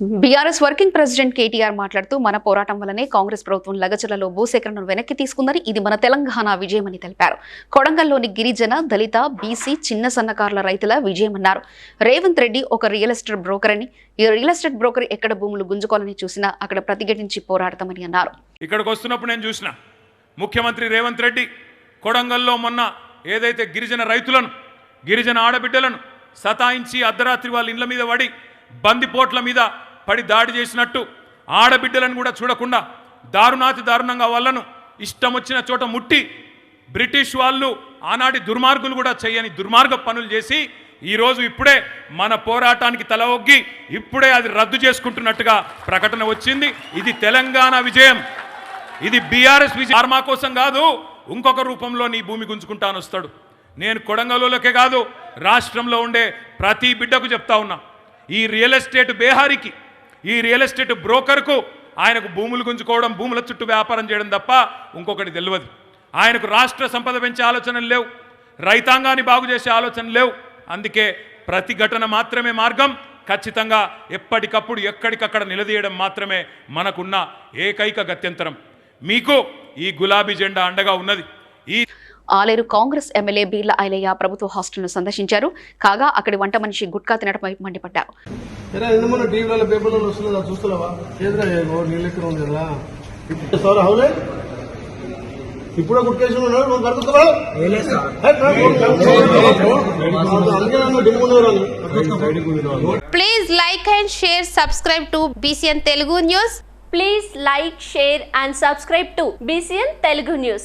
BRS working president KTR మాట్లాడుతూ మన పోరాటం వల్లనే కాంగ్రెస్ ప్రభుత్వం లగచర్లలో భూసేకరణను వెనక్కి తీసుకుందని ఇది మన తెలంగాణ విజయమని తెలిపారు. కొడంగల్లోని గిరిజన దళిత బీసీ చిన్న సన్నకారుల రైతుల విజయమన్నారు. రేవంత్ రెడ్డి ఒక రియల్ ఎస్టేట్ బ్రోకర్ అని ఈ రియల్ ఎస్టేట్ బ్రోకర్ ఎక్కడ భూములు గుంజుకోవాలని చూసినా అక్కడ ప్రతిఘటించి పోరాడతామని అన్నారు. ఇక్కడికి వస్తున్నప్పుడు నేను చూసిన ముఖ్యమంత్రి రేవంత్ రెడ్డి కొడంగల్లో మొన్న ఏదైతే గిరిజన రైతులను గిరిజన ఆడబిడ్డలను సతాయించి అర్ధరాత్రి వాళ్ళ ఇండ్ల మీద పడి బందిపోట్ల మీద పడి దాడి చేసినట్టు ఆడబిడ్డలను కూడా చూడకుండా దారుణాతి దారుణంగా వాళ్ళను ఇష్టం వచ్చిన చోట ముట్టి బ్రిటిష్ వాళ్ళు ఆనాటి దుర్మార్గులు కూడా చేయని దుర్మార్గ పనులు చేసి ఈరోజు ఇప్పుడే మన పోరాటానికి తల ఒగ్గి ఇప్పుడే అది రద్దు చేసుకుంటున్నట్టుగా ప్రకటన వచ్చింది. ఇది తెలంగాణ విజయం. ఇది బీఆర్ఎస్ విజయం. మా కోసం కాదు ఇంకొక రూపంలో నీ భూమి గుంజుకుంటాను వస్తాడు. నేను కొడంగల్లోకే కాదు రాష్ట్రంలో ఉండే ప్రతి బిడ్డకు చెప్తా ఉన్నా. ఈ రియల్ ఎస్టేట్ బేహారికి ఈ రియల్ ఎస్టేట్ బ్రోకర్కు ఆయనకు భూములు గుంజుకోవడం భూముల చుట్టూ వ్యాపారం చేయడం తప్ప ఇంకొకటి తెలియదు ఆయనకు రాష్ట్ర సంపద పెంచే ఆలోచనలు లేవు. రైతాంగాన్ని బాగు చేసే ఆలోచనలు లేవు. అందుకే ప్రతిఘటన మాత్రమే మార్గం. ఖచ్చితంగా ఎప్పటికప్పుడు ఎక్కడికక్కడ నిలదీయడం మాత్రమే మనకున్న ఏకైక గత్యంతరం. మీకు ఈ గులాబీ జెండా అండగా ఉన్నది. ఈ ఆలేరు కాంగ్రెస్ ఎమ్మెల్యే బీర్ల ఐలయ్య ప్రభుత్వ హాస్టల్ను సందర్శించారు. కాగా అక్కడి వంట మనిషి గుట్కా తినడంపై మండిపడ్డారు. ఎరా నిన్న మొన్న టీవీలలో పేపర్లలో వస్తుందా చూస్తున్నావా ఏదిరా నీళ్ళు ఎక్కడ ఉంది కదా సార్ హౌలే ఇప్పుడే గుర్తేసి ఉన్నాడు నువ్వు కడుగుతావా అందుకే నన్ను దిగుకునేవారు Please like and share, subscribe to BCN Telugu News. Please like, share and subscribe to BCN Telugu News.